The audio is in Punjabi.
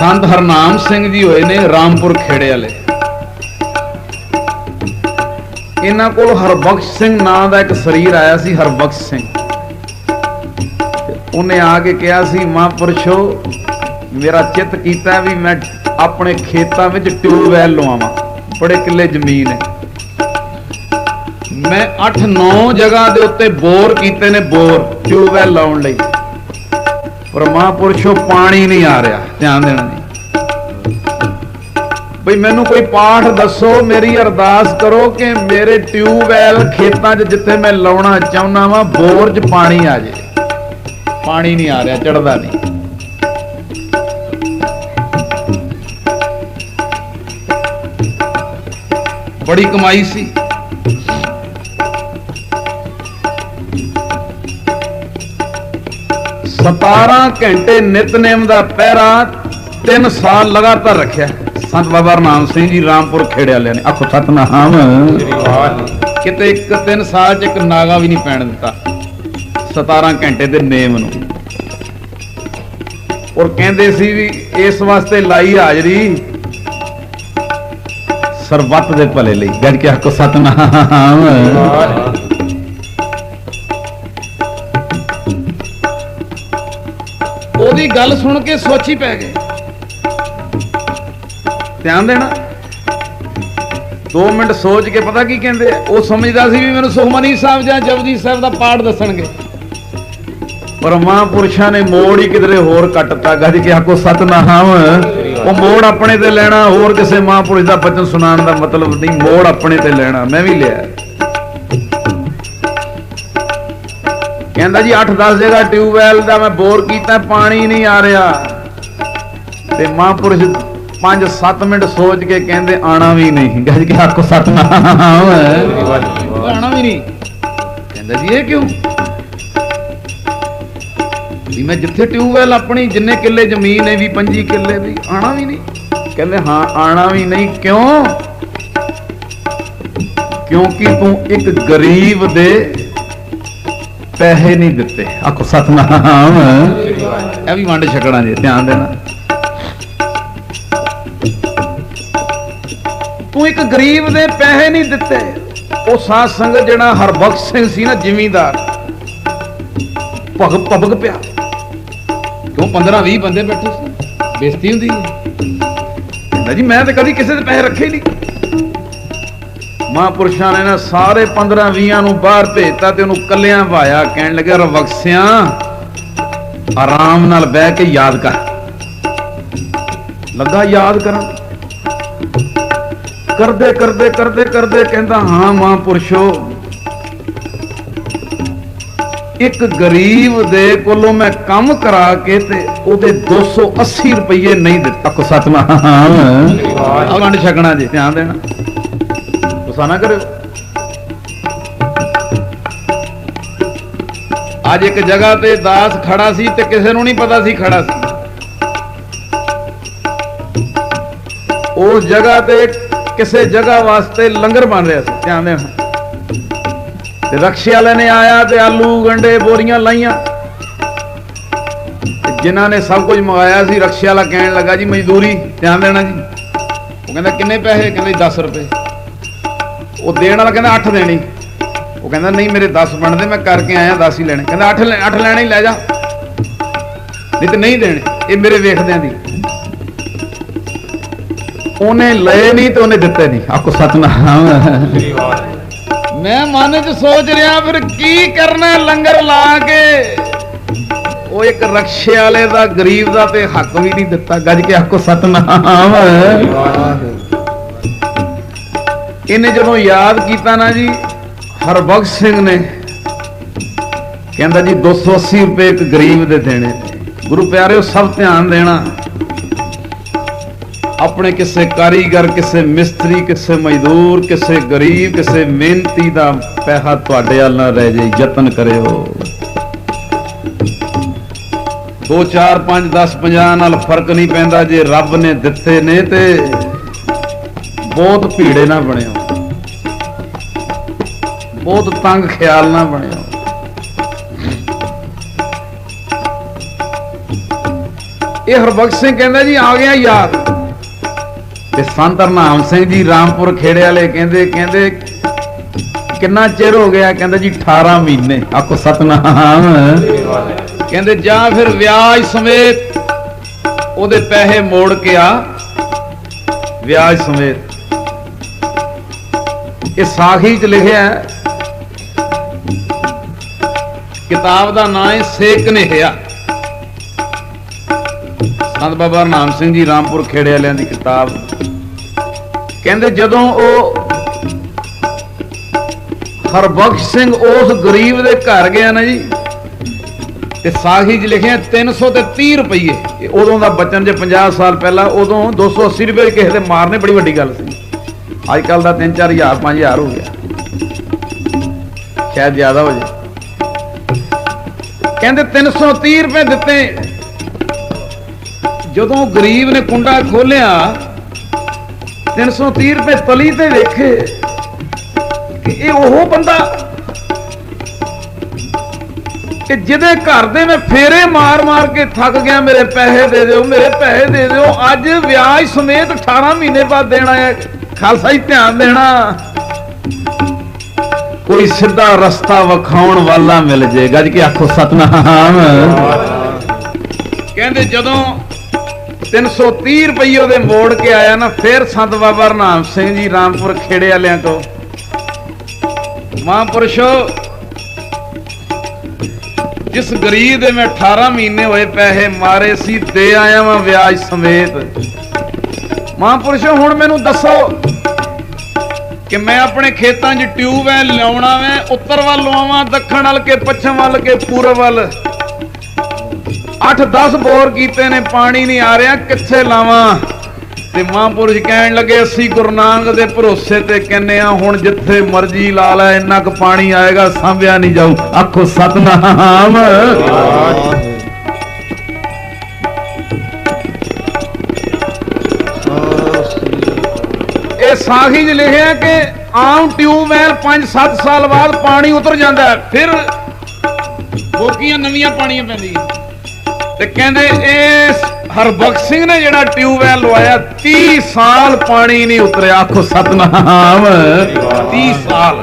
ਸੰਤ ਹਰਨਾਮ ਸਿੰਘ ਜੀ ਹੋਏ ਨੇ ਰਾਮਪੁਰ ਖੇੜੇ ਵਾਲੇ। ਇਹਨਾਂ ਕੋਲ ਹਰਬਖਸ਼ ਸਿੰਘ ਨਾਂ ਦਾ ਇੱਕ ਸਰੀਰ ਆਇਆ ਸੀ, ਹਰਬਖਸ਼ ਸਿੰਘ। ਉਹਨੇ ਆ ਕੇ ਕਿਹਾ ਸੀ ਮਹਾਂਪੁਰਸ਼ੋ ਮੇਰਾ ਚਿੱਤ ਕੀਤਾ ਵੀ ਮੈਂ ਆਪਣੇ ਖੇਤਾਂ ਵਿੱਚ ਟਿਊਬਵੈਲ ਲਵਾਵਾਂ। ਬੜੇ ਕਿੱਲੇ ਜ਼ਮੀਨ ਹੈ। ਮੈਂ 8-9 ਜਗ੍ਹਾ ਦੇ ਉੱਤੇ ਬੋਰ ਕੀਤੇ ਨੇ, ਬੋਰ ਟਿਊਬਵੈਲ ਲਾਉਣ ਲਈ। ਪਰ ਮਹਾਂਪੁਰਸ਼ੋ ਪਾਣੀ ਨਹੀਂ ਆ ਰਿਹਾ, ਧਿਆਨ ਦੇਣਾ ਜੀ। ਬਈ ਮੈਨੂੰ ਕੋਈ ਪਾਠ ਦੱਸੋ, ਮੇਰੀ ਅਰਦਾਸ ਕਰੋ ਕਿ ਮੇਰੇ ਟਿਊਬਵੈਲ ਖੇਤਾਂ 'ਚ ਜਿੱਥੇ ਮੈਂ ਲਾਉਣਾ ਚਾਹੁੰਦਾ ਵਾਂ, ਬੋਰ 'ਚ ਪਾਣੀ ਆ ਜੇ। ਪਾਣੀ ਨਹੀਂ ਆ ਰਿਹਾ ਚੜਦਾ ਨਹੀਂ। ਬੜੀ ਕਮਾਈ ਸੀ। ਸਤਾਰਾਂ ਘੰਟੇ ਨਿਤਨੇਮ ਦਾ ਪਹਿਰਾ 3 ਸਾਲ ਲਗਾਤਾਰ ਰੱਖਿਆ। ਸੰਤ ਬਾਬਾ ਨਾਮ ਸਿੰਘ ਜੀ ਰਾਮਪੁਰ ਖੇੜੇ ਵਾਲਿਆਂ ਨੇ। ਆਖੋ ਸਤਨਾਮ। ਕਿਤੇ ਇੱਕ 3 ਸਾਲ ਚ ਇੱਕ ਨਾਗਾ ਵੀ ਨਹੀਂ ਪੈਣ ਦਿੱਤਾ। 17 ਘੰਟੇ ਦੇ ਨੇਮ ਨੂੰ। ਔਰ ਕਹਿੰਦੇ ਸੀ ਵੀ ਇਸ ਵਾਸਤੇ ਲਾਈ ਹਾਜ਼ਰੀ ਸਰਬੱਤ ਦੇ ਭਲੇ ਲਈ। ਗੱਜ ਕੇ ਆਖੋ ਸਤਨਾਮ। ਉਹਦੀ ਗੱਲ ਸੁਣ ਕੇ ਸੋਚੀ ਪੈ ਗਏ। ਧਿਆਨ ਦੇਣਾ। 2 ਮਿੰਟ ਸੋਚ ਕੇ ਪਤਾ ਕੀ ਕਹਿੰਦੇ ਉਹ ਸਮਝਦਾ ਸੀ ਵੀ ਮੈਨੂੰ ਸੁਖਮਨੀ ਸਾਹਿਬ ਜਾਂ ਜਪਜੀ ਸਾਹਿਬ ਦਾ ਪਾਠ ਦੱਸਣਗੇ। ਪਰ ਮਹਾਂਪੁਰਸ਼ਾਂ ਨੇ ਮੋੜ ਹੀ ਕਿਧਰੇ ਹੋਰ ਕੱਟਤਾ। ਗੱਜ ਕੇ ਆਖੋ, ਸਤਨਾਮ, ਉਹ ਮੋੜ ਆਪਣੇ ਤੇ ਲੈਣਾ, ਹੋਰ ਕਿਸੇ ਮਹਾਂਪੁਰਸ਼ ਦਾ ਬਚਨ ਸੁਣਾਉਣ ਦਾ ਮਤਲਬ ਨਹੀਂ, ਮੋੜ ਆਪਣੇ ਤੇ ਲੈਣਾ, ਮੈਂ ਵੀ ਲਿਆ। ਕਹਿੰਦਾ ਜੀ 8-10 ਜਗ੍ਹਾ ਟਿਊਬਵੈਲ ਦਾ ਮੈਂ ਬੋਰ ਕੀਤਾ ਪਾਣੀ ਨਹੀਂ ਆ ਰਿਹਾ। ਤੇ ਮਹਾਂਪੁਰਸ਼ 5-7 ਮਿੰਟ ਸੋਚ ਕੇ ਕਹਿੰਦੇ ਆਣਾ ਵੀ ਨਹੀਂ। ਗੱਜ ਕੇ ਆਖੋ ਸਤਨਾਮ। ਆਣਾ ਵੀ ਨਹੀਂ। ਕਹਿੰਦਾ ਜੀ ਇਹ ਕਿਉਂ? ਵੀ ਮੈਂ ਜਿੱਥੇ ਟਿਊਬਵੈਲ ਆਪਣੀ ਜਿੰਨੇ ਕਿੱਲੇ ਜ਼ਮੀਨ ਹੈ ਵੀ 25 ਕਿੱਲੇ ਦੀ ਆਣਾ ਵੀ ਨਹੀਂ। ਕਹਿੰਦੇ ਹਾਂ ਆਣਾ ਵੀ ਨਹੀਂ। ਕਿਉਂ? ਕਿਉਂਕਿ ਤੂੰ ਇੱਕ ਗਰੀਬ ਦੇ ਪੈਸੇ ਨਹੀਂ ਦਿੱਤੇ। ਆਖੋ, ਸਤਨਾਮ। ਇਹ ਵੀ ਵੰਡ ਛਕਣਾ ਜੀ, ਧਿਆਨ ਦੇਣਾ। ਤੂੰ ਇੱਕ ਗਰੀਬ ਦੇ ਪੈਸੇ ਨਹੀਂ ਦਿੱਤੇ। ਉਹ ਸਾਧ ਸੰਗਤ ਜਿਹੜਾ ਹਰਬਖਸ਼ ਸਿੰਘ ਸੀ ਨਾ, ਜ਼ਿਮੀਂਦਾਰ, ਭਗ ਭਗ ਪਿਆ। ਕਿਉਂ 15 20 ਬੰਦੇ ਬੈਠੇ ਸੀ? ਬੇਇੱਜ਼ਤੀ ਹੁੰਦੀ ਹੈ ਕਹਿੰਦਾ ਜੀ, ਮੈਂ ਤਾਂ ਕਦੀ ਕਿਸੇ ਦੇ ਪੈਸੇ ਰੱਖੇ ਨਹੀਂ। ਮਹਾਂਪੁਰਸ਼ਾਂ ਨੇ ਨਾ ਸਾਰੇ 15 20 ਨੂੰ ਬਾਹਰ ਭੇਜਤਾ ਤੇ ਉਹਨੂੰ ਕੱਲਿਆਂ ਭਾਇਆ ਕਹਿਣ ਲੱਗੇ ਰਵਕਸਿਆਂ ਆਰਾਮ ਨਾਲ ਬਹਿ ਕੇ ਯਾਦ ਕਰ। ਲੱਗਾ ਯਾਦ ਕਰਨ। ਕਰਦੇ ਕਰਦੇ ਕਰਦੇ ਕਰਦੇ ਕਹਿੰਦਾ ਹਾਂ ਮਹਾਂਪੁਰਸ਼ੋ ਇੱਕ ਗਰੀਬ ਦੇ ਕੋਲੋਂ ਮੈਂ ਕੰਮ ਕਰਾ ਕੇ ਤੇ ਉਹਦੇ 280 ਰੁਪਏ ਨਹੀਂ ਦਿੱਤਾ। ਕੋ ਸਤਨਾਮ ਵੰਡ ਛਕਣਾ ਜੀ ਧਿਆਨ ਦੇਣਾ। ਗੁੱਸਾ ਨਾ ਕਰਿਓ। ਅੱਜ ਇੱਕ ਜਗ੍ਹਾ ਤੇ ਦਾਸ ਖੜਾ ਸੀ ਤੇ ਕਿਸੇ ਨੂੰ ਨਹੀਂ ਪਤਾ ਸੀ ਖੜਾ ਸੀ। ਉਸ ਜਗ੍ਹਾ ਤੇ ਕਿਸੇ ਜਗ੍ਹਾ ਵਾਸਤੇ ਲੰਗਰ ਬਣ ਰਿਹਾ ਸੀ, ਧਿਆਨ ਦੇਣਾ। ਤੇ ਰਕਸ਼ੇ ਵਾਲੇ ਨੇ ਆਇਆ ਤੇ ਆਲੂ ਗੰਡੇ ਬੋਰੀਆਂ ਲਾਈਆਂ। ਤੇ ਜਿਨ੍ਹਾਂ ਨੇ ਸਭ ਕੁਝ ਮੰਗਾਇਆ ਸੀ, ਰਕਸ਼ੇ ਵਾਲਾ ਕਹਿਣ ਲੱਗਾ, ਜੀ ਮਜ਼ਦੂਰੀ, ਧਿਆਨ ਦੇਣਾ ਜੀ। ਉਹ ਕਹਿੰਦਾ, ਕਿੰਨੇ ਪੈਸੇ? ਕਹਿੰਦੇ 10 ਰੁਪਏ। ਉਹ ਦੇਣ ਵਾਲਾ ਕਹਿੰਦਾ 8 ਦੇਣੀ। ਉਹ ਕਹਿੰਦਾ, ਨਹੀਂ, ਮੇਰੇ 10 ਬਣਦੇ ਮੈਂ ਕਰਕੇ ਆਇਆ 10 ਹੀ ਲੈਣੇ। ਕਹਿੰਦਾ 8 8 ਲੈਣੇ ਹੀ, ਲੈ ਜਾ। ਨਹੀਂ ਤੇ ਨਹੀਂ ਦੇਣੇ, ਇਹ ਮੇਰੇ ਵੇਖਦਿਆਂ ਦੀ। ਉਹਨੇ ਲਏ ਨਹੀਂ ਤੇ ਉਹਨੇ ਦਿੱਤੇ ਨਹੀਂ। ਆਖੋ ਸਤਨਾਮ। ਮੈਂ ਮਨ 'ਚ ਸੋਚ ਰਿਹਾ, ਫਿਰ ਕੀ ਕਰਨਾ ਲੰਗਰ ਲਾ ਕੇ? ਉਹ ਇੱਕ ਰਕਸ਼ੇ ਵਾਲੇ ਦਾ, ਗਰੀਬ ਦਾ ਤੇ ਹੱਕ ਵੀ ਨਹੀਂ ਦਿੱਤਾ। ਗੱਜ ਕੇ ਆਖੋ ਸਤਨਾਮ। ਇਹਨੇ ਜਦੋਂ ਯਾਦ ਕੀਤਾ ਨਾ ਜੀ, ਹਰਬਖਸ਼ ਸਿੰਘ ਨੇ ਕਹਿੰਦਾ ਜੀ 280 ਰੁਪਏ ਇੱਕ ਗਰੀਬ ਦੇ ਦੇਣੇ। ਗੁਰੂ ਪਿਆਰਿਓ, ਸਭ ਧਿਆਨ ਦੇਣਾ। ਆਪਣੇ ਕਿਸੇ ਕਾਰੀਗਰ, ਕਿਸੇ ਮਿਸਤਰੀ, ਕਿਸੇ ਮਜ਼ਦੂਰ, ਕਿਸੇ ਗਰੀਬ, ਕਿਸੇ ਮਿਹਨਤੀ ਦਾ ਪੈਸਾ ਤੁਹਾਡੇ ਵੱਲ ਨਾ ਰਹਿ ਜਾਏ, ਯਤਨ ਕਰਿਓ। 2 4 5 10 50 ਨਾਲ ਫ਼ਰਕ ਨਹੀਂ ਪੈਂਦਾ ਜੇ ਰੱਬ ਨੇ ਦਿੱਤੇ ਨੇ ਤੇ ਬਹੁਤ ਭੀੜੇ ਨਾ ਬਣਿਓ ਬਹੁਤ ਤੰਗ ਖਿਆਲ ਨਾ ਬਣਿਓ ਇਹ ਹਰਬਖਸ਼ ਸਿੰਘ ਕਹਿੰਦਾ ਜੀ, ਆ ਗਿਆ ਯਾਰ। ਤੇ ਸੰਤ ਹਰਨਾਮ ਸਿੰਘ ਜੀ ਰਾਮਪੁਰ ਖੇੜੇ ਵਾਲੇ ਕਹਿੰਦੇ ਕਹਿੰਦੇ, ਕਿੰਨਾ ਚਿਰ ਹੋ ਗਿਆ? ਕਹਿੰਦਾ ਜੀ 18 ਮਹੀਨੇ। ਆਖੋ, ਸਤਨਾਮ। ਕਹਿੰਦੇ, ਜਾਂ ਫਿਰ ਵਿਆਜ ਸਮੇਤ ਉਹਦੇ ਪੈਸੇ ਮੋੜ ਕੇ ਆ। ਵਿਆਜ ਸਮੇਤ। ਇਹ ਸਾਖੀ ਚ ਲਿਖਿਆ ਹੈ, ਕਿਤਾਬ ਦਾ ਨਾਮ ਹੈ ਸੇਕ ਨਿਹਿਆ। ਸੰਤ ਬਾਬਾ ਨਾਮ ਸਿੰਘ ਜੀ ਰਾਮਪੁਰ ਖੇੜੇ ਵਾਲਿਆਂ ਦੀ ਕਿਤਾਬ। ਕਹਿੰਦੇ ਜਦੋਂ ਉਹ ਹਰਬਖਸ਼ ਸਿੰਘ ਉਸ ਗਰੀਬ ਦੇ ਘਰ ਗਿਆ ਨਾ ਜੀ, ਤੇ ਸਾਖੀ 'ਚ ਲਿਖਿਆ 300 ਤੇ 30 ਰੁਪਏ ਇਹ ਉਦੋਂ ਦਾ ਬਚਨ ਜੇ 50 ਸਾਲ ਪਹਿਲਾਂ, ਉਦੋਂ 280 ਰੁਪਏ ਕਿਸੇ ਦੇ ਮਾਰਨੇ ਬੜੀ ਵੱਡੀ ਗੱਲ ਸੀ। ਅੱਜ ਕੱਲ ਦਾ 3-4000 5000 ਹੋ ਗਿਆ। ਸ਼ਾਇਦ ਜ਼ਿਆਦਾ ਹੋ ਜਾਏ ਕਹਿੰਦੇ 330 ਰੁਪਏ ਦਿੱਤੇ। ਜਦੋਂ ਗਰੀਬ ਨੇ ਕੁੰਡਾ ਖੋਲਿਆ 330 ਰੁਪਏ ਤਲੀ ਤੇ ਵੇਖੇ ਕਿ ਇਹ ਉਹ ਬੰਦਾ ਕਿ ਜਿਹਦੇ ਘਰ ਦੇ ਮੈਂ ਫੇਰੇ ਮਾਰ-ਮਾਰ ਕੇ ਥੱਕ ਗਿਆ, ਮੇਰੇ ਪੈਸੇ ਦੇ ਦਿਓ, ਮੇਰੇ ਪੈਸੇ ਦੇ ਦਿਓ, ਅੱਜ ਵਿਆਜ ਸਮੇਤ 18 ਮਹੀਨੇ ਬਾਅਦ ਦੇਣਾ ਹੈ ਖਾਲਸਾ ਹੀ ਧਿਆਨ ਦੇਣਾ। ਕੋਈ ਸਿੱਧਾ ਰਸਤਾ ਵਿਖਾਉਣ ਵਾਲਾ ਮਿਲ ਜਾਏਗਾ ਜੀ ਕਿ ਆਖੋ ਸਤਨਾਮ? ਕਹਿੰਦੇ ਜਦੋਂ 330 ਰੁਪਏ ਉਹਦੇ ਮੋੜ ਕੇ ਆਇਆ ਨਾ, ਫਿਰ ਸੰਤ ਬਾਬਾ ਰਨਾਮ ਸਿੰਘ ਜੀ ਰਾਮਪੁਰ ਖੇੜੇ ਵਾਲਿਆਂ ਤੋਂ। ਮਹਾਂਪੁਰਸ਼ੋ, ਜਿਸ ਗਰੀਬ ਦੇ ਮੈਂ 18 ਮਹੀਨੇ ਹੋਏ ਪੈਸੇ ਮਾਰੇ ਸੀ, ਦੇ ਆਇਆ ਵਾਂ ਵਿਆਜ ਸਮੇਤ। ਮਹਾਂਪੁਰਸ਼ੋ, ਹੁਣ ਮੈਨੂੰ ਦੱਸੋ ਕਿ ਮੈਂ ਆਪਣੇ ਖੇਤਾਂ 'ਚ ਟਿਊਬਵੈਲ ਲਾਉਣਾ ਮੈਂ ਉੱਤਰ ਵੱਲ ਲਵਾਵਾਂ ਦੱਖਣ ਵੱਲ ਕੇ ਪੱਛਮ ਵੱਲ ਕੇ ਪੂਰਬ ਵੱਲ। 8-10 ਬੋਰ ਕੀਤੇ ਨੇ, ਪਾਣੀ ਨਹੀਂ ਆ ਰਿਹਾ, ਕਿੱਥੇ ਲਾਵਾਂ? ਤੇ ਮਹਾਂਪੁਰਸ਼ ਕਹਿਣ ਲੱਗੇ, ਅਸੀਂ ਗੁਰੂ ਨਾਨਕ ਦੇ ਭਰੋਸੇ ਤੇ ਕਹਿੰਨੇ ਆ ਹੁਣ ਜਿੱਥੇ ਮਰਜ਼ੀ ਲਾ ਲੈ, ਇੰਨਾ ਕੁ ਪਾਣੀ ਆਏਗਾ, ਸਾਂਭਿਆ ਨਹੀਂ ਜਾਊ। ਆਖੋ, ਸਤਨਾਮ। ਇਹ ਸਾਖੀ 'ਚ ਲਿਖਿਆ ਕਿ ਆਮ ਟਿਊਬਵੈਲ 5-7 ਸਾਲ ਬਾਅਦ ਪਾਣੀ ਉਤਰ ਜਾਂਦਾ ਫਿਰ ਬੋਕੀਆਂ ਨਵੀਆਂ ਪਾਣੀਆਂ ਪੈਂਦੀਆਂ। ਤੇ ਕਹਿੰਦੇ ਇਸ ਹਰਬਖਸ਼ ਸਿੰਘ ਨੇ ਜਿਹੜਾ ਟਿਊਬਵੈਲ ਲਵਾਇਆ 30 ਸਾਲ ਪਾਣੀ ਨਹੀਂ ਉਤਰਿਆ। ਆਖੋ ਸਤਨਾਮ। 30 ਸਾਲ।